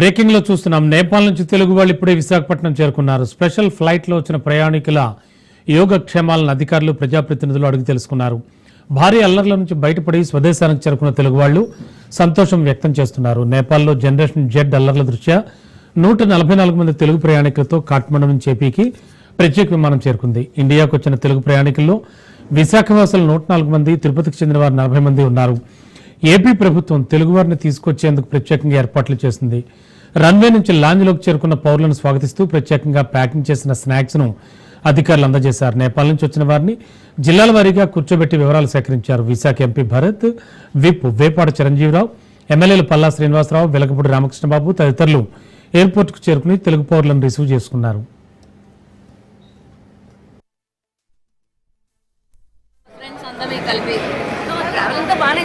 బ్రేకింగ్లో చూస్తున్నాం. నేపాల్ నుంచి తెలుగు వాళ్ళు ఇప్పుడే విశాఖపట్నం చేరుకున్నారు. స్పెషల్ ఫ్లైట్లో వచ్చిన ప్రయాణికుల యోగక్షేమాలను అధికారులు ప్రజాప్రతినిధులు అడిగి తెలుసుకున్నారు. భారీ అల్లర్ల నుంచి బయటపడి స్వదేశానికి చేరుకున్న తెలుగు వాళ్ళు సంతోషం వ్యక్తం చేస్తున్నారు. నేపాల్లో జనరేషన్ జెడ్ అల్లర్ల దృష్ట్యా నూట నలభై నాలుగు మంది తెలుగు ప్రయాణికులతో కాఠ్మండు నుంచి ఏపీకి ప్రత్యేక విమానం చేరుకుంది. ఇండియాకు వచ్చిన తెలుగు ప్రయాణికుల్లో విశాఖవాసులు నూట నాలుగు మంది తిరుపతికి చెందిన వారు నలభై మంది ఉన్నారు. ఏపీ ప్రభుత్వం తెలుగువారిని తీసుకొచ్చేందుకు ప్రత్యేకంగా ఏర్పాట్లు చేసింది. రన్వే నుంచి లాంజ్లోకి చేరుకున్న పౌరులను స్వాగతిస్తూ ప్రత్యేకంగా ప్యాకింగ్ చేసిన స్నాక్స్ను అధికారులు అందజేశారు. నేపాల్ నుంచి వచ్చిన వారిని జిల్లాల వారీగా కూర్చోబెట్టి వివరాలు సేకరించారు విశాఖ ఎంపీ భరత్ విప్ వేపాడ చిరంజీవిరావు ఎమ్మెల్యేలు పల్లా శ్రీనివాసరావు వెలగపూడి రామకృష్ణబాబు తదితరులు ఎయిర్పోర్టుకు చేరుకుని తెలుగు పౌరులను రిసీవ్ చేసుకున్నారు. కలిపి సో ట్రావెల్ అంతా బాగానే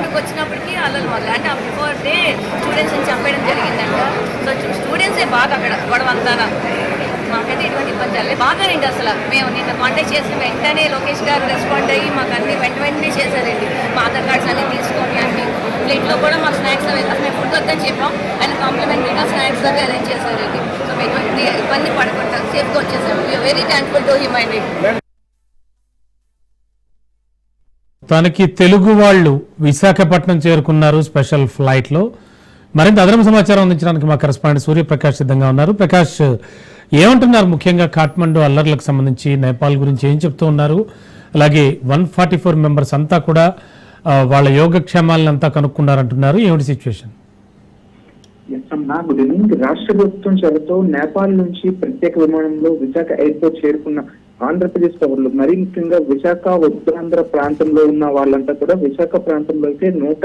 జరిగింది వచ్చినప్పటికీ అల్లలు మొదలు అంటే బిఫోర్ డే స్టూడెంట్స్ని చంపేయడం జరిగిందంట. సో స్టూడెంట్సే బాగా అక్కడ గొడవ మాకైతే ఎటువంటి ఇబ్బంది జరగలేదు. బాగా రండి అసలు. మేము నిన్న కాంటాక్ట్ చేసిన వెంటనే లోకేష్ గారు రెస్పాండ్ అయ్యి మాకు అన్ని వెంట వెంటనే చేశారండి. మా ఆధార్ కార్డ్స్ అన్ని తీసుకొని అన్ని. ప్లేట్లో కూడా మాకు స్నాక్స్ అవి మేము ఫుడ్ వద్దని చెప్పాం. అండ్ కాంప్లిమెంటరీగా స్నాక్స్ అవి అరేంజ్ చేశారండి. సో మేము ఇబ్బంది పడకుండా సేఫ్గా వచ్చేసాము. వెరీ థ్యాంక్ఫుల్ టు హిమ్ అండి తనకి తెలుగు వాళ్ళు విశాఖపట్నం చేరుకున్నారు స్పెషల్ ఫ్లైట్లో మరింత అదనపు సమాచారం అందించడానికి మా కరెస్పాండెంట్ సూర్యప్రకాష్ సిద్ధంగా ఉన్నారు. ప్రకాష్ ఏమంటున్నారు? ముఖ్యంగా కాఠ్మండు అల్లర్లకు సంబంధించి నేపాల్ గురించి ఏం చెప్తూ ఉన్నారు? అలాగే వన్ ఫార్టీ ఫోర్ మెంబర్స్ అంతా కూడా వాళ్ళ యోగక్షేమాలను అంతా కనుక్కున్నారంటున్నారు. ఏమిటి సిచ్యువేషన్? గుడ్ ఈవినింగ్ రాష్ట్ర ప్రభుత్వం చొరవతో నేపాల్ నుంచి ప్రత్యేక విమానంలో విశాఖ ఎయిర్పోర్ట్ చేరుకున్న ఆంధ్రప్రదేశ్ పౌరులు మరీ ముఖ్యంగా విశాఖ ఉత్తరాంధ్ర ప్రాంతంలో ఉన్న వాళ్ళంతా కూడా విశాఖ ప్రాంతంలో అయితే నూట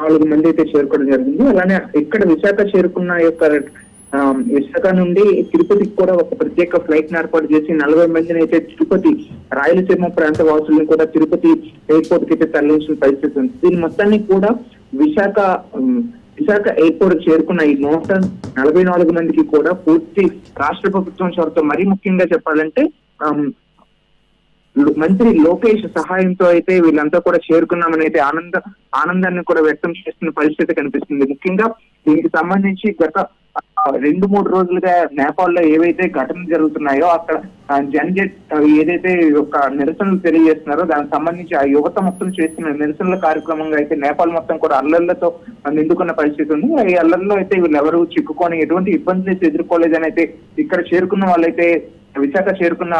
నాలుగు మంది అయితే చేరుకోవడం జరిగింది. అలానే ఇక్కడ విశాఖ చేరుకున్న యొక్క విశాఖ నుండి తిరుపతికి కూడా ఒక ప్రత్యేక ఫ్లైట్ ఏర్పాటు చేసి నలభై మందిని అయితే తిరుపతి రాయలసీమ ప్రాంత వాసులను కూడా తిరుపతి ఎయిర్పోర్ట్కి అయితే తరలించిన పరిస్థితి ఉంది. దీని మొత్తాన్ని కూడా విశాఖ విశాఖ ఎయిర్పోర్ట్ చేరుకున్న ఈ నూట నలభై నాలుగు మందికి కూడా పూర్తి రాష్ట్ర ప్రభుత్వం చొరవతో మరీ ముఖ్యంగా చెప్పాలంటే మంత్రి లోకేష్ సహాయంతో అయితే వీళ్ళంతా కూడా చేరుకున్నామని అయితే ఆనంద ఆనందాన్ని కూడా వ్యక్తం చేస్తున్న పరిస్థితి కనిపిస్తుంది. ముఖ్యంగా దీనికి సంబంధించి గత రెండు మూడు రోజులుగా నేపాల్లో ఏవైతే ఘటనలు జరుగుతున్నాయో అక్కడ ఆ, జన్జెట్ ఏదైతే ఒక నిరసనలు తెలియజేస్తున్నారో దానికి సంబంధించి ఆ యువత మొత్తం చేస్తున్న నిరసనల కార్యక్రమంగా అయితే నేపాల్ మొత్తం కూడా అల్లర్లతో నిండుకున్న పరిస్థితి ఉంది. ఈ అల్లర్లో అయితే వీళ్ళు ఎవరు చిక్కుకొని ఎటువంటి ఇబ్బందులు అయితే ఎదుర్కోలేదని అయితే ఇక్కడ చేరుకున్న వాళ్ళైతే విశాఖ చేరుకున్న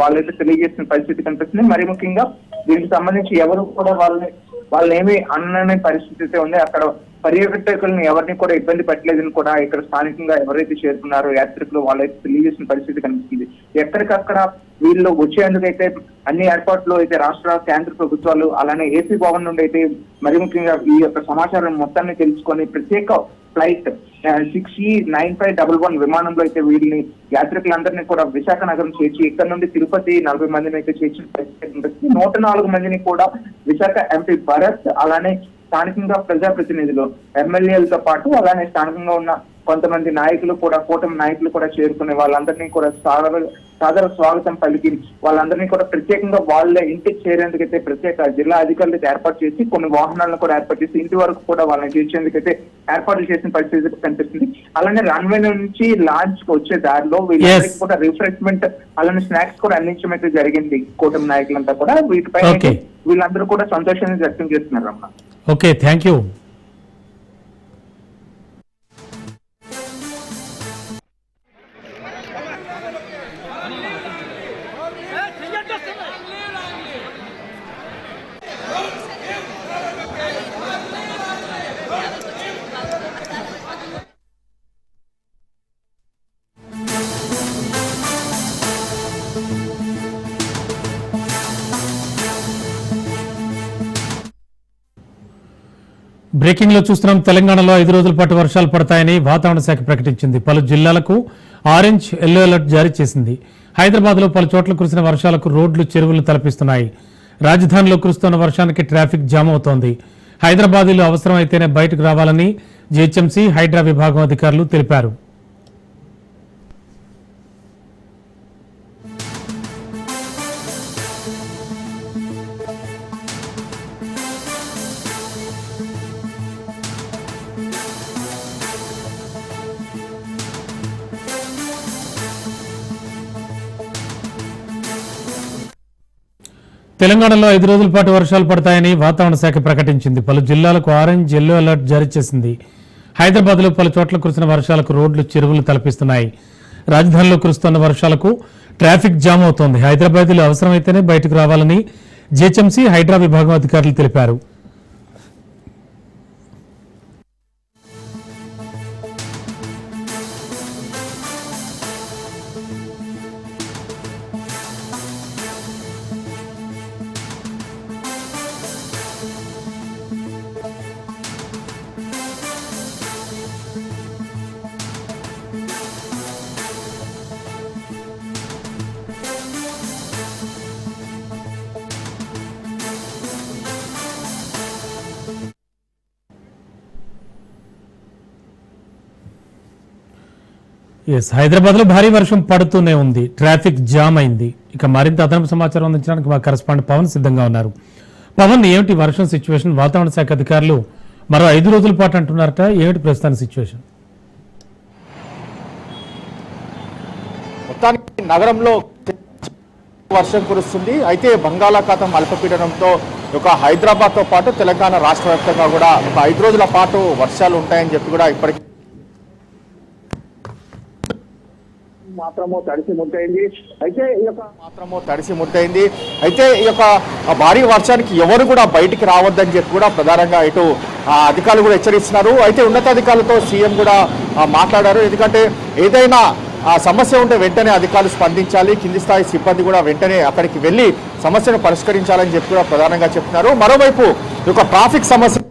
వాళ్ళైతే తెలియజేసిన పరిస్థితి కనిపిస్తుంది. మరి ముఖ్యంగా దీనికి సంబంధించి ఎవరు కూడా వాళ్ళని వాళ్ళని ఏమి పరిస్థితి అయితే ఉంది. అక్కడ పర్యాటకులను ఎవరిని కూడా ఇబ్బంది పెట్టలేదని కూడా ఇక్కడ స్థానికంగా ఎవరైతే చేరుకున్నారో యాత్రికులు వాళ్ళైతే తెలియజేసిన పరిస్థితి కనిపిస్తుంది. ఎక్కడికక్కడ వీళ్ళు వచ్చేందుకైతే అన్ని ఏర్పాట్లు అయితే రాష్ట్ర కేంద్ర ప్రభుత్వాలు అలానే ఏసీ భవన్ నుండి అయితే మరి ముఖ్యంగా ఈ యొక్క సమాచారం మొత్తాన్ని తెలుసుకొని ప్రత్యేక flight six E nine five double one విమానంలో అయితే వీరిని యాత్రికులందరినీ కూడా విశాఖ నగరం చేర్చి ఇక్కడ నుండి తిరుపతి నలభై మందిని అయితే చేర్చిన పరిస్థితి నూట నాలుగు మందిని కూడా విశాఖ ఎంపీ భరత్ అలానే స్థానికంగా ప్రజాప్రతినిధులు ఎమ్మెల్యేలతో పాటు అలానే స్థానికంగా ఉన్న కొంతమంది నాయకులు కూడా కూటమి నాయకులు కూడా చేరుకునే వాళ్ళందరినీ కూడా సాదర సాదర స్వాగతం పలికి వాళ్ళందరినీ కూడా ప్రత్యేకంగా వాళ్ళ ఇంటికి చేరేందుకైతే ప్రత్యేక జిల్లా అధికారులు ఏర్పాటు చేసి కొన్ని వాహనాలను కూడా ఏర్పాటు చేసి ఇంటి వరకు కూడా వాళ్ళని చేర్చేందుకైతే ఏర్పాట్లు చేసిన పరిస్థితి కనిపిస్తుంది. అలానే రన్వే నుంచి లాంచ్కి వచ్చే దారిలో వీళ్ళందరికీ కూడా రిఫ్రెష్మెంట్ అలానే స్నాక్స్ కూడా అందించడం అయితే జరిగింది. కూటమి నాయకులంతా కూడా. వీటిపై. వీళ్ళందరూ కూడా సంతోషాన్ని వ్యక్తం చేస్తున్నారు అమ్మా ఓకే థ్యాంక్ యూ బ్రేకింగ్లో చూస్తున్నాం తెలంగాణలో ఐదు రోజుల పాటు వర్షాలు పడతాయని వాతావరణ శాఖ ప్రకటించింది. పలు జిల్లాలకు ఆరెంజ్ ఎల్లో అలర్ట్ జారీ చేసింది. హైదరాబాద్లో పలు చోట్ల కురిసిన వర్షాలకు రోడ్లు చెరువులు తలపిస్తున్నాయి. రాజధానిలో కురుస్తున్న వర్షానికి ట్రాఫిక్ జామ్ అవుతోంది. హైదరాబాదీలు అవసరమైతేనే బయటకు రావాలని జీహెచ్ఎంసీ హైడ్రా విభాగం అధికారులు తెలిపారు. తెలంగాణలో ఐదు రోజుల పాటు వర్షాలు పడతాయని వాతావరణ శాఖ ప్రకటించింది. పలు జిల్లాలకు ఆరెంజ్ ఎల్లో అలర్ట్ జారీ చేసింది. హైదరాబాద్లో పలు చోట్ల కురిసిన వర్షాలకు రోడ్లు చెరువులు తలపిస్తున్నాయి. రాజధానిలో కురుస్తున్న వర్షాలకు ట్రాఫిక్ జామ్ అవుతోంది. హైదరాబాద్లో అవసరమైతేనే బయటకు రావాలని జీహెచ్ఎంసీ హైడ్రా విభాగం అధికారులు తెలిపారు. ఎస్ హైదరాబాద్లో భారీ వర్షం పడుతూనే ఉంది. ట్రాఫిక్ జామ్ అయింది. ఇక మరింత అదనపు సమాచారం అందించడానికి మా కరెస్పాండెంట్ పవన్ సిద్ధంగా ఉన్నారు. పవన్ ఏమిటి వర్షం సిచ్యువేషన్ వాతావరణ శాఖ అధికారులు మరో ఐదు రోజుల పాటు అంటున్నారట. ఏమిటి ప్రస్తుతానికి సిచ్యువేషన్ మొత్తానికి నగరంలో వర్షం కురుస్తుంది. అయితే బంగాళాఖాతం అల్పపీడనంతో ఒక హైదరాబాద్తో పాటు తెలంగాణ రాష్ట్ర వ్యాప్తంగా కూడా ఒక ఐదు రోజుల పాటు వర్షాలు ఉంటాయని చెప్పి కూడా ఇప్పటికీ మాత్రము తడిసి ముద్దయింది అయితే ఈ యొక్క మాత్రము తడిసి ముట్టయింది. అయితే ఈ యొక్క భారీ వర్షానికి ఎవరు కూడా బయటికి రావద్దని చెప్పి కూడా ప్రధానంగా ఇటు అధికారులు కూడా హెచ్చరిస్తున్నారు. అయితే ఉన్నతాధికారులతో సీఎం కూడా మాట్లాడారు. ఎందుకంటే ఏదైనా ఆ సమస్య ఉంటే వెంటనే అధికారులు స్పందించాలి. కింది స్థాయి సిబ్బంది కూడా వెంటనే అక్కడికి వెళ్ళి సమస్యను పరిష్కరించాలని చెప్పి కూడా ప్రధానంగా చెప్తున్నారు. మరోవైపు యొక్క ట్రాఫిక్ సమస్య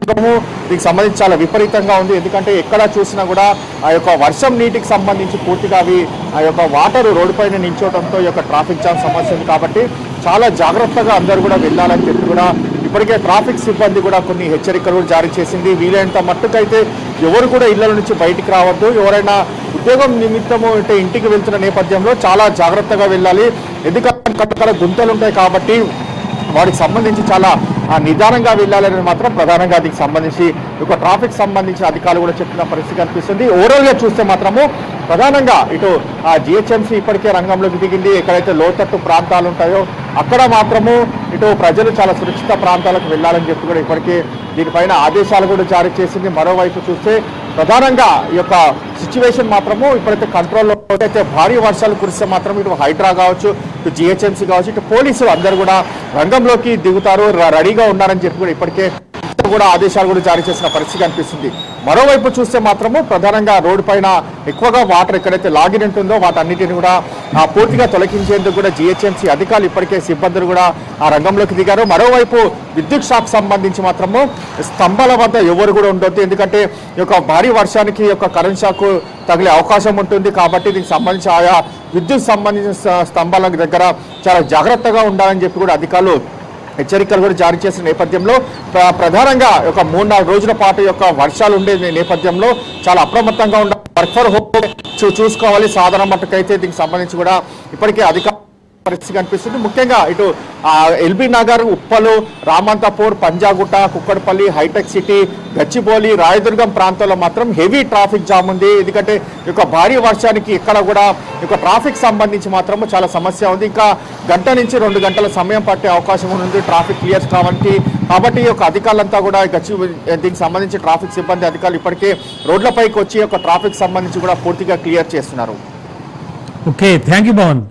దీనికి సంబంధించి చాలా విపరీతంగా ఉంది. ఎందుకంటే ఎక్కడ చూసినా కూడా ఆ యొక్క వర్షం నీటికి సంబంధించి పూర్తిగా అవి ఆ యొక్క వాటర్ రోడ్డుపైన నిల్చోవడంతో ఈ యొక్క ట్రాఫిక్ జామ్ సమస్య ఉంది కాబట్టి చాలా జాగ్రత్తగా అందరూ కూడా వెళ్ళాలని చెప్పి కూడా ఇప్పటికే ట్రాఫిక్ సిబ్బంది కూడా కొన్ని హెచ్చరికలు జారీ చేసింది. వీలైనంత మట్టుకైతే ఎవరు కూడా ఇళ్ళ నుంచి బయటికి రావద్దు. ఎవరైనా ఉద్యోగం నిమిత్తము అంటే ఇంటికి వెళ్తున్న నేపథ్యంలో చాలా జాగ్రత్తగా వెళ్ళాలి. ఎందుకంటే అక్కడ గుంతలు ఉంటాయి కాబట్టి వాటికి సంబంధించి చాలా నిదానంగా వెళ్ళాలని మాత్రం ప్రధానంగా దీనికి సంబంధించి ఒక ట్రాఫిక్ సంబంధించిన అధికారులు కూడా చెప్తున్న పరిస్థితి కనిపిస్తుంది. ఓవరాల్గా చూస్తే మాత్రము ప్రధానంగా ఇటు ఆ జిహెచ్ఎంసీ ఇప్పటికే రంగంలోకి దిగింది. ఎక్కడైతే లోతట్టు ప్రాంతాలు ఉంటాయో అక్కడ మాత్రము ఇటు ప్రజలు చాలా సురక్షిత ప్రాంతాలకు వెళ్ళాలని చెప్పి కూడా ఇప్పటికే దీనిపైన ఆదేశాలు కూడా జారీ చేసింది. మరోవైపు చూస్తే ప్రధానంగా ఈ యొక్క సిచ్యువేషన్ మాత్రము ఇప్పుడైతే కంట్రోల్లో అయితే భారీ వర్షాలు కురిస్తే మాత్రం ఇటు హైడ్రా కావచ్చు ఇటు జిహెచ్ఎంసీ కావచ్చు ఇటు పోలీసులు అందరూ కూడా రంగంలోకి దిగుతారు రెడీగా ఉన్నారని చెప్పి కూడా ఇప్పటికే కూడా ఆదేశాలు కూడా జారీ చేసిన పరిస్థితి కనిపిస్తుంది. మరోవైపు చూస్తే మాత్రము ప్రధానంగా రోడ్డు పైన ఎక్కువగా వాటర్ ఎక్కడైతే లాగిన్ ఉంటుందో వాటన్నిటిని కూడా పూర్తిగా తొలగించేందుకు కూడా జిహెచ్ఎంసీ అధికారులు ఇప్పటికే సిబ్బందులు కూడా ఆ రంగంలోకి దిగారు. మరోవైపు విద్యుత్ షాక్ సంబంధించి మాత్రము స్తంభాల వద్ద ఎవరు కూడా ఉండొద్దు. ఎందుకంటే ఈ యొక్క భారీ వర్షానికి ఈ యొక్క కరెంట్ షాక్ తగిలే అవకాశం ఉంటుంది. కాబట్టి దీనికి సంబంధించి ఆయా విద్యుత్ సంబంధించిన స్తంభాల దగ్గర చాలా జాగ్రత్తగా ఉండాలని చెప్పి కూడా అధికారులు హెచ్చరికలు కూడా జారీ చేసిన నేపథ్యంలో ప్రధానంగా ఒక మూడు నాలుగు రోజుల పాటు యొక్క వర్షాలు ఉండే నేపథ్యంలో చాలా అప్రమత్తంగా ఉండాలి. వర్క్ ఫర్ హోమ్ చూ చూసుకోవాలి. సాధారణ మట్టుకైతే దీనికి సంబంధించి కూడా ఇప్పటికే అధికారులు పరిస్థితి కనిపిస్తుంది. ముఖ్యంగా ఇటు LB Nagar Uppal Ramanthapur Panjagutta Kukatpally hitech city Gachibowli Rayadurgam ప్రాంతంలో మాత్రం హెవీ ట్రాఫిక్ జామ్ ఉంది. ఎందుకంటే ఇక యొక్క భారీ వర్షానికి ఇక్కడ కూడా ఇక ట్రాఫిక్ సంబంధించి మాత్రం చాలా సమస్య ఉంది. ఇంకా గంట నుంచి రెండు గంటల సమయం పట్టే అవకాశం ఉంది ట్రాఫిక్ క్లియర్ కావాలంటే కాబట్టి ఈ యొక్క అధికారులంతా కూడా గచ్చి దీనికి సంబంధించి ట్రాఫిక్ సిబ్బంది అధికారులు ఇప్పటికే రోడ్లపైకి వచ్చి ఈ యొక్క ట్రాఫిక్ సంబంధించి కూడా పూర్తిగా క్లియర్ చేస్తున్నారు. ఓకే థ్యాంక్ యూ పవన్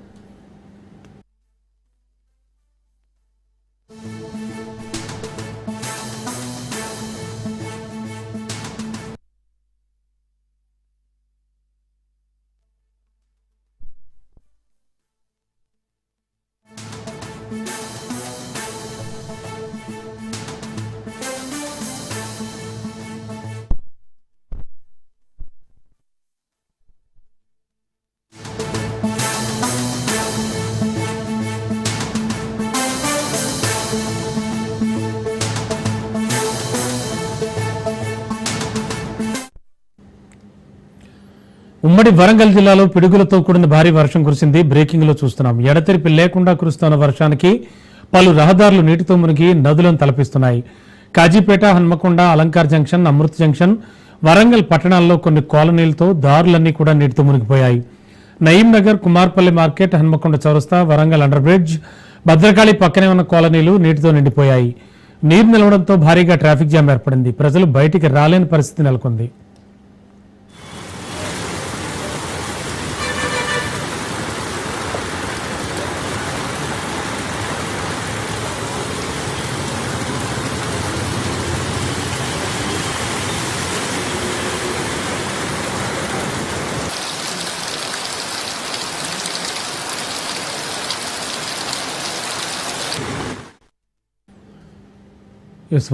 ఉమ్మడి వరంగల్ జిల్లాలో పిడుగులతో కూడిన భారీ వర్షం కురిసింది. బ్రేకింగ్లో చూస్తున్నాం. ఎడతెరిపి లేకుండా కురుస్తున్న వర్షానికి పలు రహదారులు నీటితో మునిగి నదులను తలపిస్తున్నాయి. కాజీపేట హన్మకొండ అలంకార్ జంక్షన్ అమృత్ జంక్షన్ వరంగల్ పట్టణాల్లో కొన్ని కాలనీలతో దారులన్నీ కూడా నీటితో మునిగిపోయాయి. నయీం నగర్ కుమార్పల్లి మార్కెట్ హన్మకొండ చౌరస్తా వరంగల్ అండర్ బ్రిడ్జ్ భద్రకాళి పక్కనే ఉన్న కాలనీలు నీటితో నిండిపోయాయి. నీరు నిలవడంతో భారీగా ట్రాఫిక్ జామ్ ఏర్పడింది. ప్రజలు బయటికి రాలేని పరిస్థితి నెలకొంది.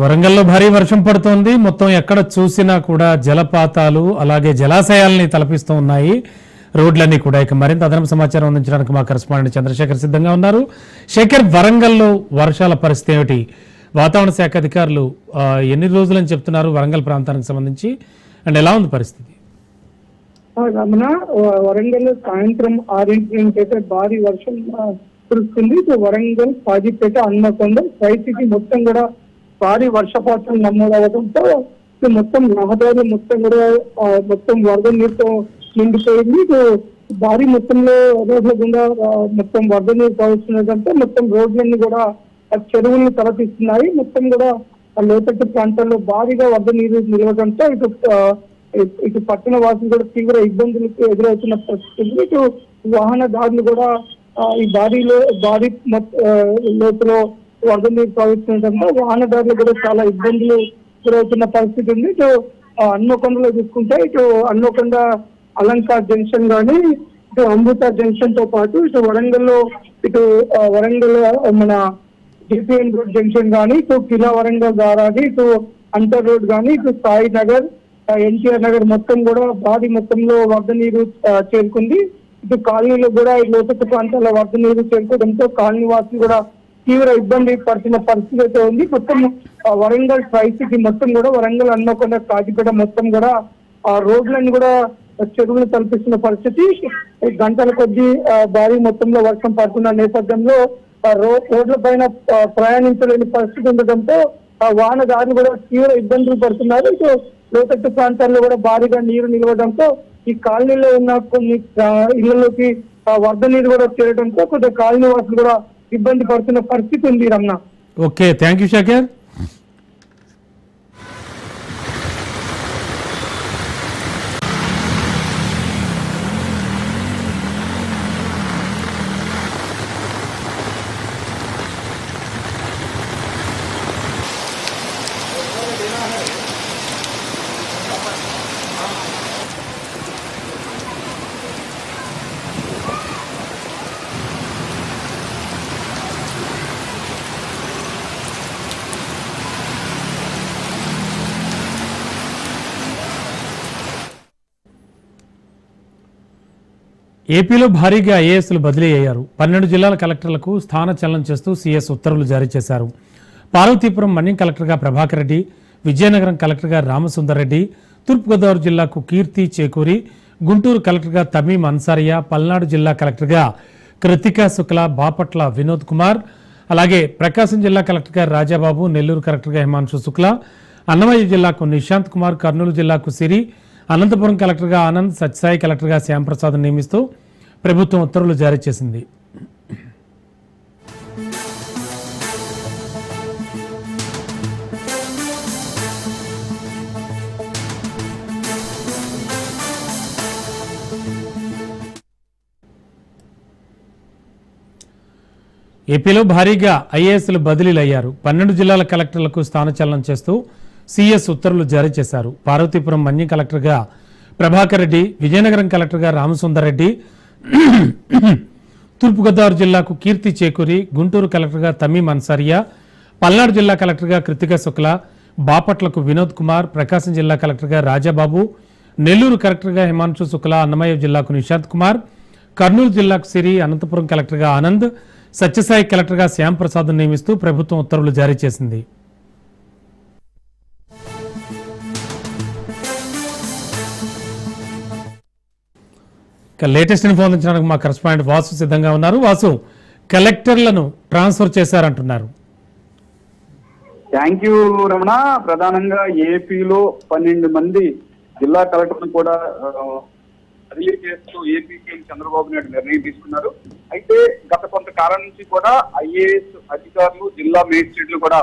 వరంగల్లో భారీ వర్షం పడుతోంది. మొత్తం ఎక్కడ చూసినా కూడా జలపాతాలు అలాగే జలాశయాల్ని తలపిస్తూ ఉన్నాయి. రోడ్లన్నీ కూడా ఇక మరింత అదనపు సమాచారం అందించడానికి మా కరెస్పాండెంట్ చంద్రశేఖర్ సిద్ధంగా ఉన్నారు. శేఖర్ వరంగల్లో వర్షాల పరిస్థితి ఏమిటి? వాతావరణ శాఖ అధికారులు ఎన్ని రోజులని చెప్తున్నారు వరంగల్ ప్రాంతానికి సంబంధించి? అండ్ ఎలా ఉంది పరిస్థితి? రమణ వరంగల్ సాయంత్రం ఆరింటి నుంచి అయితే భారీ వర్షం కురుస్తుంది. So Warangal Kazipet Hanamkonda tri city మొత్తం కూడా భారీ వర్షపాతం నమోదవడంతో మొత్తం రహదారి మొత్తం కూడా మొత్తం వరద నీరుతో నిండిపోయింది భారీ మొత్తంలో రోడ్ల గుండా మొత్తం వరద నీరు ప్రవహిస్తున్నదంటే మొత్తం రోడ్లన్నీ కూడా ఆ చెరువులను తలపిస్తున్నాయి మొత్తం కూడా ఆ లోతట్టు ప్రాంతాల్లో భారీగా వరద నీరు నిలవడంతో ఇటు ఇటు- పట్టణ వాసులు కూడా తీవ్ర ఇబ్బందులకు ఎదురవుతున్న పరిస్థితి ఉంది. ఇటు వాహనదారులు కూడా ఈ భారీలో భారీ లోతులో వరద నీరు ప్రవహిస్తుండటంతో వాహనదారులు కూడా చాలా ఇబ్బందులు గురవుతున్న పరిస్థితి ఉంది. ఇటు ఆ, చూసుకుంటే ఇటు అన్నకొండ అలంకార్ జంక్షన్ గాని ఇటు అమృత జంక్షన్తో పాటు ఇటు వరంగల్లో ఇటు వరంగల్ మన డిపిఎన్ రోడ్ జంక్షన్ కానీ ఇటు కిలా వరంగల్ దారాది ఇటు అంటర్ రోడ్ కానీ ఇటు సాయి నగర్ ఎన్టీఆర్ నగర్ మొత్తం కూడా భారీ మొత్తంలో వరద నీరు చేరుకుంది. ఇటు కాలనీలో కూడా ఈ లోతట్టు ప్రాంతాల వరద నీరు చేరుకోవడంతో కాలనీ వాసులు కూడా తీవ్ర ఇబ్బంది పడుతున్న పరిస్థితి అయితే ఉంది. మొత్తం వరంగల్ ట్రై సిటీ మొత్తం కూడా వరంగల్ అన్నకొండ కాజిపేట మొత్తం కూడా ఆ రోడ్లన్నీ కూడా చెరువులు తలపిస్తున్న పరిస్థితి. గంటల కొద్దీ భారీ మొత్తంలో వర్షం పడుతున్న నేపథ్యంలో రోడ్ల పైన ప్రయాణించలేని పరిస్థితి ఉండడంతో ఆ వాహనదారులు కూడా తీవ్ర ఇబ్బందులు పడుతున్నారు. ఇటు లోతట్టు ప్రాంతాల్లో కూడా భారీగా నీరు నిలవడంతో ఈ కాలనీలో ఉన్న కొన్ని ఇళ్ళలోకి వరద నీరు కూడా చేరడంతో కొద్దిగా కాలనీ వాసులు కూడా ఇబ్బంది పడుతున్న పరిస్థితి ఉంది Ramana. Okay thank you Shekhar ఏపీలో భారీగా ఐఏఎస్లు బదిలీ అయ్యారు. పన్నెండు జిల్లాల కలెక్టర్లకు స్థాన చలనం చేస్తూ సీఎస్ ఉత్తర్వులు జారీ చేశారు. పార్వతీపురం మన్యం కలెక్టర్గా ప్రభాకర్ రెడ్డి విజయనగరం కలెక్టర్గా రామసుందర్ రెడ్డి తూర్పుగోదావరి జిల్లాకు కీర్తి చేకూరి గుంటూరు కలెక్టర్గా తమీం అన్సారియా పల్నాడు జిల్లా కలెక్టర్గా కృతికా శుక్ల బాపట్ల వినోద్ కుమార్ అలాగే ప్రకాశం జిల్లా కలెక్టర్గా రాజాబాబు నెల్లూరు కలెక్టర్గా హిమాంశు శుక్ల అన్నమయ్య జిల్లాకు నిశాంత్ కుమార్ కర్నూలు జిల్లాకు సిరి అనంతపురం కలెక్టర్గా ఆనంద్ సత్యసాయి కలెక్టర్గా శ్యాంప్రసాద్ నియమిస్తూ ప్రభుత్వం ఉత్తర్వులు జారీ చేసింది. ఏపీలో భారీగా ఐఏఎస్లు బదిలీలు అయ్యారు పన్నెండు జిల్లాల కలెక్టర్లకు స్థానచలనం చేస్తూ సీఎస్ ఉత్తర్వులు జారీ చేశారు. పార్వతీపురం మన్యం కలెక్టర్గా ప్రభాకర్ రెడ్డి విజయనగరం కలెక్టర్గా రామసుందర్రెడ్డి తూర్పుగోదావరి జిల్లాకు కీర్తి చేకూరి గుంటూరు కలెక్టర్గా తమీం అన్సారియా పల్నాడు జిల్లా కలెక్టర్గా కృతిక శుక్ల బాపట్లకు వినోద్ కుమార్ ప్రకాశం జిల్లా కలెక్టర్గా రాజాబాబు నెల్లూరు కలెక్టర్గా హిమాంశు శుక్ల అన్నమయ్య జిల్లాకు నిశాంత్ కుమార్ కర్నూలు జిల్లాకు సిరి అనంతపురం కలెక్టర్గా ఆనంద్ సత్యసాయి కలెక్టర్గా శ్యాంప్రసాద్ను నియమిస్తూ ప్రభుత్వం ఉత్తర్వులు జారీ చేసింది. ఇక లేటెస్ట్ ఇన్ఫో అందించడానికి మా కరెస్పాండెంట్ వాసు సిద్ధంగా ఉన్నారు. వాసు కలెక్టర్లను ట్రాన్స్ఫర్ చేశారంటున్నారు. Thank you Ramana. ప్రధానంగా ఏపీలో పన్నెండు మంది జిల్లా కలెక్టర్లు కూడా బదిలీ చేస్తూ ఏపీ సీఎం చంద్రబాబు నాయుడు నిర్ణయం తీసుకున్నారు. అయితే గత కొంతకాలం నుంచి కూడా ఐఏఎస్ అధికారులు జిల్లా మేజిస్ట్రేట్లు కూడా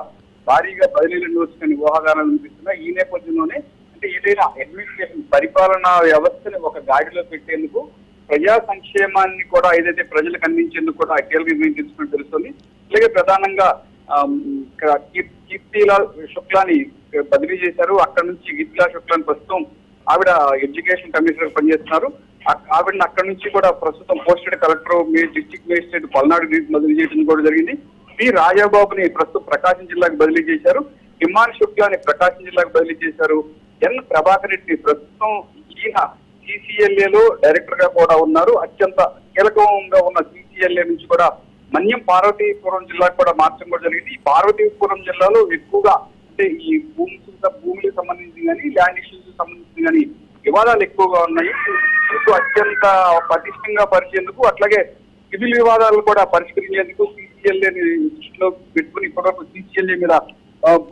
భారీగా బదిలీలు వచ్చిన ఊహాగానాలు వినిపిస్తున్నాయి. ఈ నేపథ్యంలోనే అంటే ఏదైనా అడ్మినిస్ట్రేషన్ పరిపాలనా వ్యవస్థని ఒక గాడిలో పెట్టేందుకు ప్రజా సంక్షేమాన్ని కూడా ఏదైతే ప్రజలకు అందించేందుకు కూడా కీలక నిర్ణయం తీసుకుని తెలుస్తుంది. అలాగే ప్రధానంగా ఆమ్, కీర్- కీర్తిలాల్ శుక్లాని బదిలీ చేశారు. అక్కడ నుంచి కీర్తిలాల్ శుక్లాని ప్రస్తుతం ఆవిడ ఎడ్యుకేషన్ కమిషనర్ పనిచేస్తున్నారు. ఆవిడని అక్కడ నుంచి కూడా ప్రస్తుతం పోస్టెడ్ కలెక్టర్ మీ డిస్టిక్ మేజిస్ట్రేట్ పల్నాడు బదిలీ చేయడం కూడా జరిగింది. పి. రాజాబాబుని ప్రస్తుతం ప్రకాశం జిల్లాకు బదిలీ చేశారు. హిమాన్ శుక్లాని ప్రకాశం జిల్లాకు బదిలీ చేశారు. ఎన్. ప్రభాకర్ రెడ్డి ప్రస్తుతం ఈయన జీసీఎల్ఏలో డైరెక్టర్గా కూడా ఉన్నారు. అత్యంత కీలకంగా ఉన్న జీసీఎల్ఏ నుంచి కూడా మన్యం పార్వతీపురం జిల్లాకు కూడా మార్చడం కూడా జరిగింది. ఈ పార్వతీపురం జిల్లాలో ఎక్కువగా అంటే ఈ భూమి భూములకు సంబంధించి కానీ ల్యాండ్ ఇష్యూస్ సంబంధించి కానీ వివాదాలు ఎక్కువగా ఉన్నాయి. ఇటు అత్యంత పటిష్టంగా పరిచేందుకు అట్లాగే సివిల్ వివాదాలు కూడా పరిష్కరించేందుకు సీసీఎల్ఏ దృష్టిలో పెట్టుకుని ఇప్పటివరకు సిసిఎల్ఏ మీద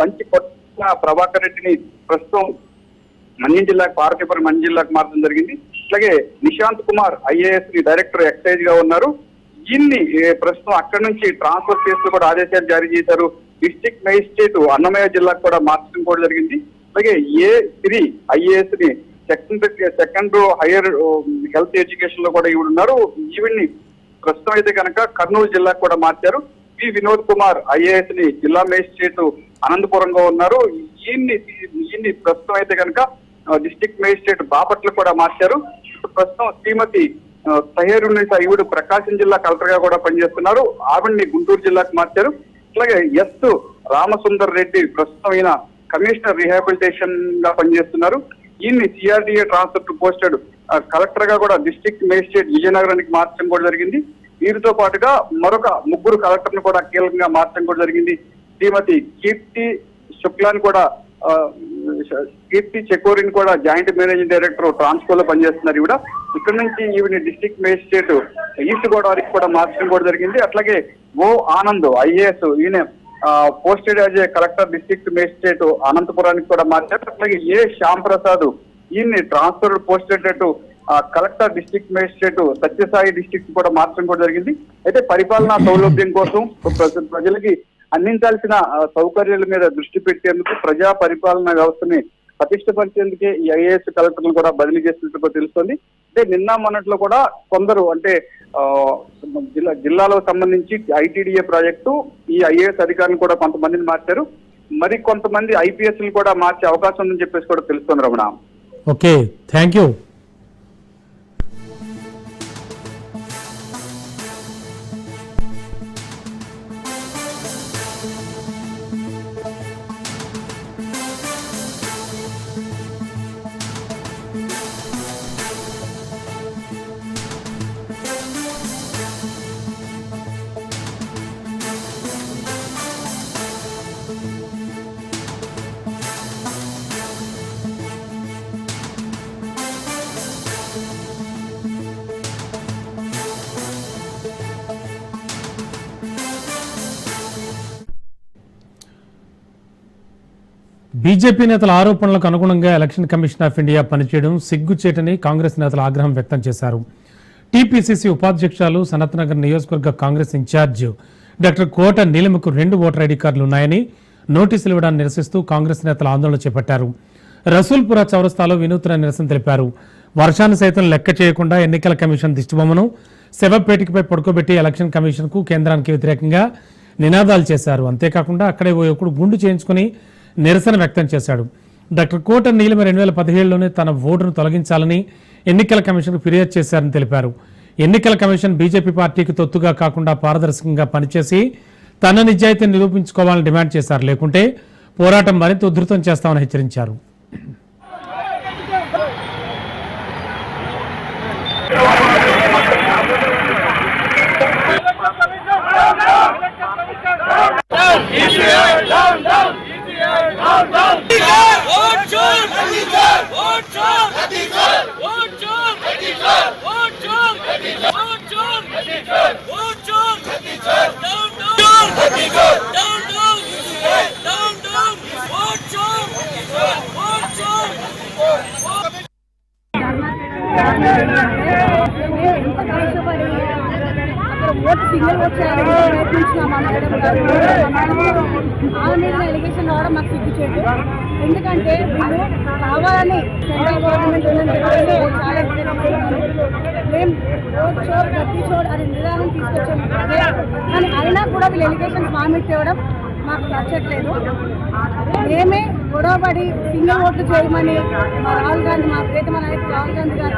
మంచి కొత్త ప్రభాకర్ రెడ్డిని ప్రస్తుతం మన్యం జిల్లాకు పార్వతీపురం మన్యం జిల్లాకు మార్చడం జరిగింది. అలాగే నిశాంత్ కుమార్ ఐఏఎస్ని డైరెక్టర్ ఎక్సైజ్గా ఉన్నారు. ఈయన్ని ప్రస్తుతం అక్కడి నుంచి ట్రాన్స్ఫర్ చేస్తూ కూడా ఆదేశాలు జారీ చేశారు. డిస్ట్రిక్ట్ మేజిస్ట్రేట్ అన్నమయ్య జిల్లాకు కూడా మార్చడం కూడా జరిగింది. అలాగే ఏ త్రీ ఐఏఎస్ని సెకండ్ సెకండ్ హైయర్ హెల్త్ ఎడ్యుకేషన్లో కూడా ఈవిడ ఉన్నారు. ఈవిడ్ని ప్రస్తుతం అయితే కనుక కర్నూలు జిల్లాకు కూడా మార్చారు. పి వినోద్ కుమార్ ఐఏఎస్ని జిల్లా మేజిస్ట్రేట్ అనంతపురంగా ఉన్నారు. ఈయన్ని ఈయన్ని ప్రస్తుతం అయితే కనుక డిస్ట్రిక్ట్ మేజిస్ట్రేట్ బాపట్ల కూడా మార్చారు. ప్రస్తుతం శ్రీమతి సహేరునిసా ఈవిడ ప్రకాశం జిల్లా కలెక్టర్గా కూడా పనిచేస్తున్నారు. ఆవిడ్ని గుంటూరు జిల్లాకు మార్చారు. అలాగే ఎస్ రామసుందర్ రెడ్డి ప్రస్తుతం ఈయన కమిషనర్ రిహాబిలిటేషన్గా పనిచేస్తున్నారు. ఈయన్ని సిఆర్డీఏ ట్రాన్స్ఫర్ టు పోస్టెడ్ కలెక్టర్గా కూడా డిస్ట్రిక్ట్ మేజిస్ట్రేట్ విజయనగరానికి మార్చడం కూడా జరిగింది. వీరితో పాటుగా మరొక ముగ్గురు కలెక్టర్ను కూడా కీలకంగా మార్చడం కూడా జరిగింది. శ్రీమతి కీర్తి శుక్లాని కూడా కీర్తి చెకోరిని కూడా జాయింట్ మేనేజింగ్ డైరెక్టర్ ట్రాన్స్కో లో పనిచేస్తున్నారు ఈవిడ. ఇక్కడ నుంచి ఈవిడ డిస్ట్రిక్ట్ మేజిస్ట్రేట్ ఈస్ట్ గోదావరికి కూడా మార్చడం కూడా జరిగింది. అట్లాగే ఓ ఆనంద్ ఐఏఎస్ ఈయన posted as a collector district magistrate అనంతపురానికి కూడా మార్చారు. అట్లాగే ఏ శ్యామ్ ప్రసాద్ ఈయన్ని transfer posted collector district magistrate Satyasai district కూడా మార్చడం కూడా జరిగింది. అయితే పరిపాలనా సౌలభ్యం కోసం ప్రజలకి అందించాల్సిన సౌకర్యాల మీద దృష్టి పెట్టేందుకు ప్రజా పరిపాలన వ్యవస్థని పటిష్టపరిచేందుకే ఈ ఐఏఎస్ కలెక్టర్లు కూడా బదిలీ చేసినట్టు తెలుస్తోంది. అంటే నిన్న మొన్నట్లో కూడా కొందరు అంటే జిల్లా జిల్లాలో సంబంధించి ఐటీడీఏ ప్రాజెక్టు ఈ ఐఏఎస్ అధికారులు కూడా కొంతమందిని మార్చారు. మరి కొంతమంది ఐపీఎస్ కూడా మార్చే అవకాశం ఉందని చెప్పేసి కూడా తెలుస్తోంది Ramana. Okay thank you. BJP నేతల ఆరోపణలకు అనుగుణంగా ఎలక్షన్ కమిషన్ ఆఫ్ ఇండియా పనిచేయడం సిగ్గుచేటని కాంగ్రెస్ నేతలు ఆగ్రహం వ్యక్తం చేశారు. టీపీసీసీ ఉపాధ్యక్షురాలు సనత్నగర్ నియోజకవర్గ కాంగ్రెస్ ఇన్ఛార్జ్ డాక్టర్ కోట నీలిమకు రెండు ఓటర్ ఐడి కార్డులు ఉన్నాయని నోటీసులు ఇవ్వడాన్ని నిరసిస్తూ కాంగ్రెస్ నేతలు ఆందోళన చేపట్టారు. రసూల్పుర చౌరస్తాలో వినూత్న నిరసన తెలిపారు. వర్షాన్ని సైతం లెక్క చేయకుండా ఎన్నికల కమిషన్ దిష్టిబొమ్మను శవపేటికపై పడుకోబెట్టి ఎలక్షన్ కమిషన్కు కేంద్రానికి వ్యతిరేకంగా నినాదాలు చేశారు. అంతేకాకుండా అక్కడే ఓ యువకుడు గుండు చేయించుకుని నిరసన వ్యక్తం చేశాడు డాక్టర్ కోట నీలిమ రెండు వేల పదిహేడులోనే తన ఓటును తొలగించాలని ఎన్నికల కమిషన్కు ఫిర్యాదు చేశారని తెలిపారు ఎన్నికల కమిషన్ బీజేపీ పార్టీకి తొత్తుగా కాకుండా పారదర్శకంగా పనిచేసి తన నిజాయితీని నిరూపించుకోవాలని డిమాండ్ చేశారు లేకుంటే పోరాటం మరింత ఉధృతం చేస్తామని హెచ్చరించారు Down, down, down, down, down, What? ఎందుకంటే మీరు కావాలని సెంట్రల్ గవర్నమెంట్ మేము రోడ్ షోర్ ప్రతి షోర్ అనే నిర్ధారణ తీసుకొచ్చాము కానీ అయినా కూడా వీళ్ళు ఎలిగేషన్స్ ఫార్మిట్ మీద మాకు నచ్చట్లేదు. మేమే గొడవపడి సింగిల్ ఓట్లు చేయమని రాహుల్ గాంధీ మా ప్రియతమ నాయకుడు Rahul Gandhi garu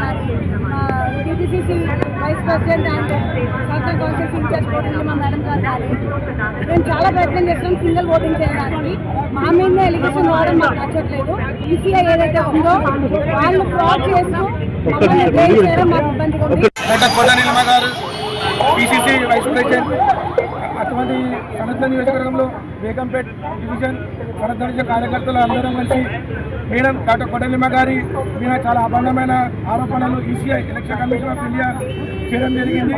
TPCC vice president and central council incharge పోటీలు మా మేడం గారు కానీ మేము చాలా ప్రయత్నం చేస్తాం సింగిల్ ఓటింగ్ చేయడానికి. మా మీద ఎలిగేషన్ రావడం మాకు నచ్చట్లేదు. ఈసీఐ ఏదైతే ఉందో వాళ్ళు ఫ్రాడ్ చేస్తూ మమ్మల్ని చేయడం మాకు ఇబ్బందిగా ఉంది. డాక్టర్ కోట నిలమ గారు పిసిసి వైస్ ప్రెసిడెంట్ అటువంటి సనద్ధ నియోజకవర్గంలో బేగంపేట్ డివిజన్ సనద్ధ కార్యకర్తలు అందరం కలిసి మేడం డాక్టర్ కొడలిమ్మ గారి మీద చాలా అభండమైన ఆరోపణలు ECI election commission of India చేయడం జరిగింది.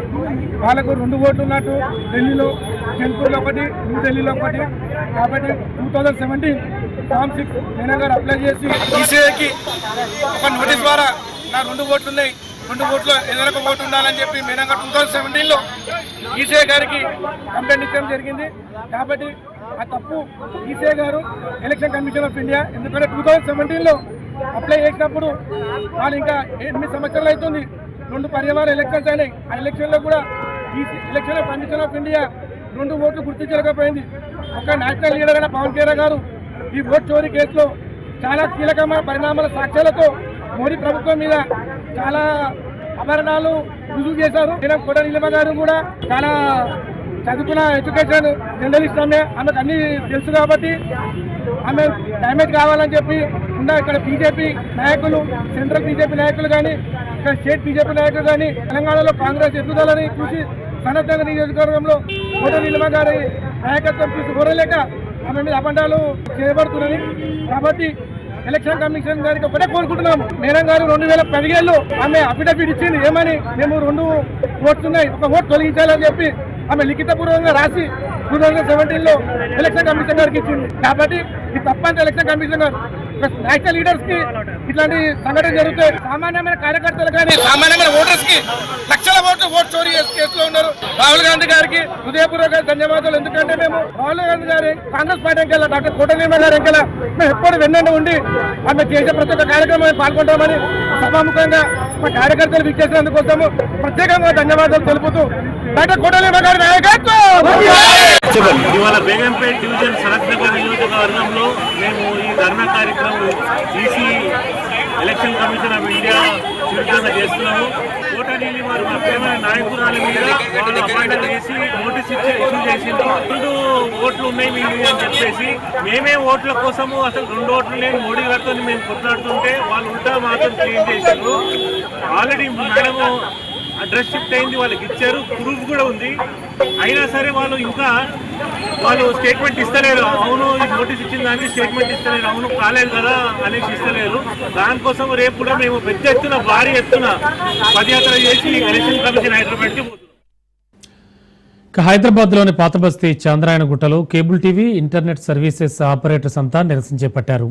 వాళ్ళకు రెండు ఓట్లు ఉన్నట్టు ఢిల్లీలో జన్పూర్లో ఒకటి న్యూ ఢిల్లీలో ఒకటి. కాబట్టి two thousand seventeen form six madam apply చేసి ఈసీఐకి ఒక నోటీస్ ద్వారా నా రెండు ఓట్లున్నాయి రెండు ఓట్లు ఏదైనా ఒక ఓటు ఉండాలని చెప్పి మేనంగా టూ థౌజండ్ సెవెంటీన్లో ఈసే గారికి కంప్లైంట్ ఇచ్చడం జరిగింది. కాబట్టి ఆ తప్పు EC garu election commission of India ఎందుకంటే టూ థౌజండ్ సెవెంటీన్లో అప్లై చేసినప్పుడు వాళ్ళు ఇంకా ఎనిమిది సంవత్సరాలు అవుతుంది. రెండు పర్యావరణ ఎలక్షన్స్ అయినాయి. ఆ ఎలక్షన్లో కూడా ఈ ఎలక్షన్ కమిషన్ ఆఫ్ ఇండియా రెండు ఓట్లు గుర్తించలేకపోయింది ఒక నేషనల్ లీడర్ అయిన పవన్ కళ్యాణ్ గారు ఈ ఓట్ చోరీ కేసులో చాలా కీలకమైన పరిణామాల సాక్ష్యాలతో మోడీ ప్రభుత్వం మీద చాలా అభరణాలు రుజువు చేశారు. ఈయన కోట నీలిమ గారు కూడా చాలా చదువుకున్న ఎడ్యుకేషన్ జర్నలిస్ట్ ఆమె. ఆమెకు అన్ని తెలుసు కాబట్టి ఆమె డ్యామేజ్ కావాలని చెప్పి ఉన్న ఇక్కడ బీజేపీ నాయకులు సెంట్రల్ బీజేపీ నాయకులు కానీ ఇక్కడ స్టేట్ బీజేపీ నాయకులు కానీ తెలంగాణలో కాంగ్రెస్ ఎదుగుదలని చూసి సనద్ధంగా నియోజకవర్గంలో కోట నిలమ గారి నాయకత్వం చూసి కోరలేక ఆమె మీద అబండాలు చేయబడుతున్నాయి కాబట్టి ఎలక్షన్ కమిషన్ గారికి ఒకటే కోరుకుంటున్నాం. మేడం గారు రెండు వేల పదిహేళ్ళు ఆమె అఫిడవిట్ ఇచ్చింది. ఏమని? మేము రెండు ఓట్స్ ఉన్నాయి. ఒక ఓట్ తొలగించాలని చెప్పి ఆమె లిఖితపూర్వకంగా రాసి టూ థౌజండ్ సెవెంటీన్లో ఎలక్షన్ కమిషన్ గారికి ఇచ్చింది. కాబట్టి ఇది తప్పని ఎలక్షన్ కమిషన్ గారు. నేషనల్ లీడర్స్కి ఇట్లాంటి సంఘటన జరుగుతాయి సామాన్యమైన కార్యకర్తలు కానీ సామాన్యమైన ఓటర్స్కి లక్షల ఓట్లు ఓట్ చోరీ చేసే కేసులో ఉన్నారు. రాహుల్ గాంధీ గారికి హృదయపూర్వక ధన్యవాదాలు. ఎందుకంటే మేము రాహుల్ గాంధీ గారి కాంగ్రెస్ పార్టీ ఎంకెళ్ళ డాక్టర్ కోటనీమ గారి ఎంకెళ్ళ మేము ఎప్పుడు వెన్నండి ఉండి ఆమె చేసే ప్రతి ఒక్క కార్యక్రమం పాల్గొంటామని సభాముఖంగా మా కార్యకర్తలు విచ్చేసినందుకోసము ప్రత్యేకంగా ధన్యవాదాలు తెలుపుతూ డాక్టర్ కోటనీమ గారి నాయకత్వం! ఇవాళ బేగంపేట్ డివిజన్ సనత్ నగర్ నియోజకవర్గంలో మేము ఈ ధర్నా కార్యక్రమం EC election commission of India విరుద్ధంగా చేస్తున్నాము కోట వారు మా ప్రేమైన నాయకురాల మీద వాళ్ళు అపాయింట్ చేసి నోటీస్ ఇచ్చి ఇష్యూ చేసిండ్రు. రెండు ఓట్లు ఉన్నాయి మీ మీద అని చెప్పేసి మేమే ఓట్ల కోసము అసలు రెండు ఓట్లు లేని మోడీ గారితో మేము కొట్లాడుతుంటే వాళ్ళు ఉంటా మాత్రం క్లీన్ చేశారు ఆల్రెడీ మేడము అడ్రస్ షిఫ్ట్ అయింది వాళ్ళకి ఇచ్చారు ప్రూఫ్ కూడా ఉంది. అయినా సరే వాళ్ళు ఇంకా వాళ్ళు స్టేట్మెంట్ ఇస్తలేరు. అవును నోటీస్ ఇచ్చిన దానికి స్టేట్మెంట్ ఇస్తలేరు. అవును కాలేదు కదా అనేసి ఇస్తలేరు. దానికోసం రేపు కూడా మేము పెద్ద ఎత్తున భారీ ఎత్తున పదయాత్ర చేసి ఎలక్షన్ కమిషన్ హైదరాబాద్కి పోతున్నాం. ఇక హైదరాబాద్లోని పాత బస్తీ cable TV internet services operators అంతా నిరసన చేపట్టారు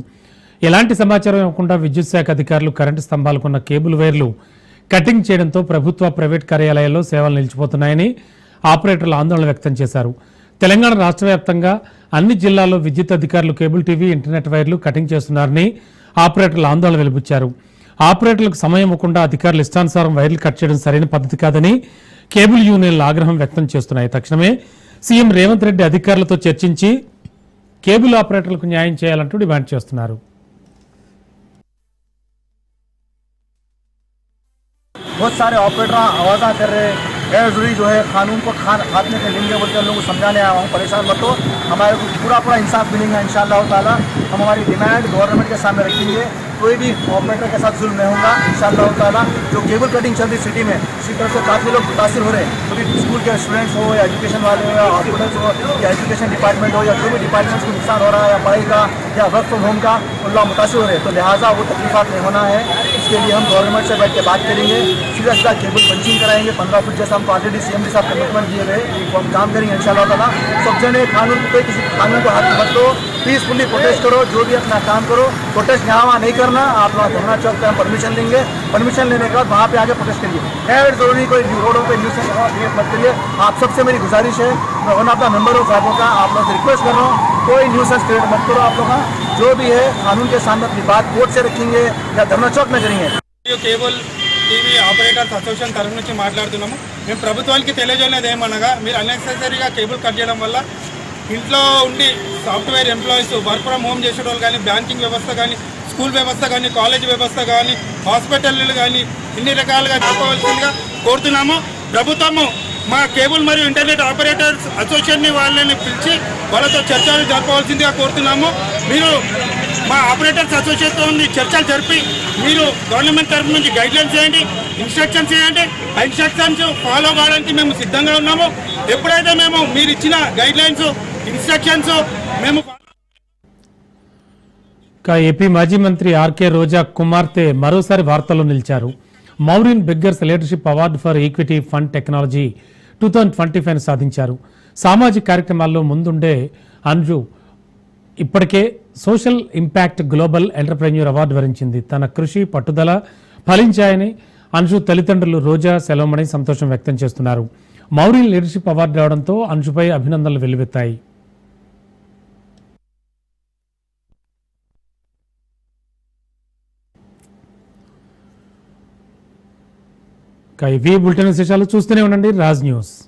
ఎలాంటి సమాచారం ఇవ్వకుండా విద్యుత్ శాఖ అధికారులు కరెంటు స్తంభాలకున్న కేబుల్ వైర్లు కటింగ్ చేయడంతో ప్రభుత్వ ప్రైవేట్ కార్యాలయాల్లో సేవలు నిలిచిపోతున్నాయని ఆపరేటర్లు ఆందోళన వ్యక్తం చేశారు. తెలంగాణ రాష్ట్ర వ్యాప్తంగా అన్ని జిల్లాల్లో విద్యుత్ అధికారులు కేబుల్ టీవీ ఇంటర్నెట్ వైర్లు కటింగ్ చేస్తున్నారని ఆపరేటర్లు ఆందోళన వెలిబుచ్చారు ఆపరేటర్లకు సమయం ఇవ్వకుండా అధికారులు ఇష్టానుసారం వైర్లు కట్ చేయడం సరైన పద్ధతి కాదని కేబుల్ యూనియన్లు ఆగ్రహం వ్యక్తం చేస్తున్నాయి. తక్షణమే సీఎం రేవంత్ రెడ్డి అధికారులతో చర్చించి కేబుల్ ఆపరేటర్లకు న్యాయం చేయాలంటూ డిమాండ్ చేస్తున్నారు. बहुत सारे ऑपरेटर आवाज़ा कर रहे हैं। गैर ज़रूरी जो है कानून को खा खात्मे के लेंगे उन लोगों को समझाने आया हूँ, परेशान मत हो। हमारे को पूरा पूरा इंसाफ मिलेंगे इन ताला। हम हमारी डिमांड गवर्नमेंट के सामने रखेंगे। कोई भी ऑपरेटर के साथ जुल्म नहीं होगा इन ताला, जो केबल कटिंग चल रही सिटी में, इसी तरह से काफ़ी लोग मुतासर हो रहे हैं। तो स्कूल के स्टूडेंट्स हो या एजुकेशन वाले हो या हॉस्पिटल्स हो, या एजुकेशन डिपार्टमेंट हो या जो भी डिपार्टमेंट्स को नुकसान हो रहा है या पढ़ाई का या वर्क फ्रॉम होम का उन लोग मुतासर हो रहे हैं। तो लिहाजा वो तकलीफात नहीं होना है। इसके लिए हम गवर्नमेंट से बैठ के बात करेंगे, सीधा सीधा केबल पंचिंग कराएँगे, पंद्रह फुट जैसा हमको ऑलरेडी सी एम डी साहब कमिटमेंट दिए गए वो हम काम करेंगे इंशाल्लाह ताला। सब जने कानून पे किसी कानून को हाथ मत दो। पीसफुली प्रोटेस्ट करो, जो भी अपना काम करो। प्रोटेस्ट यहाँ वहाँ नहीं करना आप लोग धरना चौक पे हम परमिशन देंगे परमिशन लेने के बाद वहाँ पे आके प्रोटेस्ट करिए है जरूरी कोई रोडों पे न्यूज क्रिएट मत करिए आप सबसे मेरी गुजारिश है मैं one of the member of साहबों का आप लोग से रिक्वेस्ट कर रहा हूँ कोई न्यूज क्रिएट मत करो आप लोग हाँ। जो भी है कानून के सामने अपनी बात कोर्ट से रखेंगे या धरना चौक में करेंगे కేబుల్ టీవీ ఆపరేటర్స్ అసోసియేషన్ తరఫు నుంచి మాట్లాడుతున్నాము మేము ప్రభుత్వానికి తెలియజేయలేదు ఏమనగా మీరు అన్నెసెసరీగా కేబుల్ కట్ చేయడం వల్ల ఇంట్లో ఉండి software employees work from home చేసే వాళ్ళు కానీ బ్యాంకింగ్ వ్యవస్థ కానీ స్కూల్ వ్యవస్థ కానీ కాలేజ్ వ్యవస్థ కానీ హాస్పిటల్ కానీ ఇన్ని రకాలుగా చెప్పవలసిందిగా కోరుతున్నాము. ప్రభుత్వము మా కేబుల్ మరియు ఇంటర్నెట్ ఆపరేటర్స్ అసోసియేషన్ వాళ్ళని పిలిచి వాళ్ళతో చర్చలు జరపవలసిందిగా కోరుతున్నాము. మీరు మా ఆపరేటర్స్ అసోసియేషన్తో చర్చలు జరిపి మీరు గవర్నమెంట్ తరఫు నుంచి గైడ్లైన్స్ చేయండి ఇన్స్ట్రక్షన్స్ చేయండి ఆ ఇన్స్ట్రక్షన్స్ ఫాలో కావడానికి మేము సిద్ధంగా ఉన్నాము. ఎప్పుడైతే మేము మీరు ఇచ్చిన గైడ్లైన్స్ ఇన్స్ట్రక్షన్స్ మేము ఏపీ మాజీ మంత్రి ఆర్కే రోజా కుమార్తె మరోసారి వార్తల్లో నిలిచారు. Maureen Beggars leadership award for equity fund technology two thousand twenty five సాధించారు. సామాజిక కార్యక్రమాల్లో ముందుండే అంజు ఇప్పటికే social impact global entrepreneur award వరించింది. తన కృషి పట్టుదల ఫలించాయని అంజు తల్లిదండ్రులు రోజా సెలవుమణి సంతోషం వ్యక్తం చేస్తున్నారు. మౌరిన్ లీడర్షిప్ అవార్డు రావడంతో అంజుపై అభినందనలు వెల్లువెత్తాయి. ఇవి బులెటిన్ విశేషాలు చూస్తూనే ఉండండి. రాజ్ న్యూస్.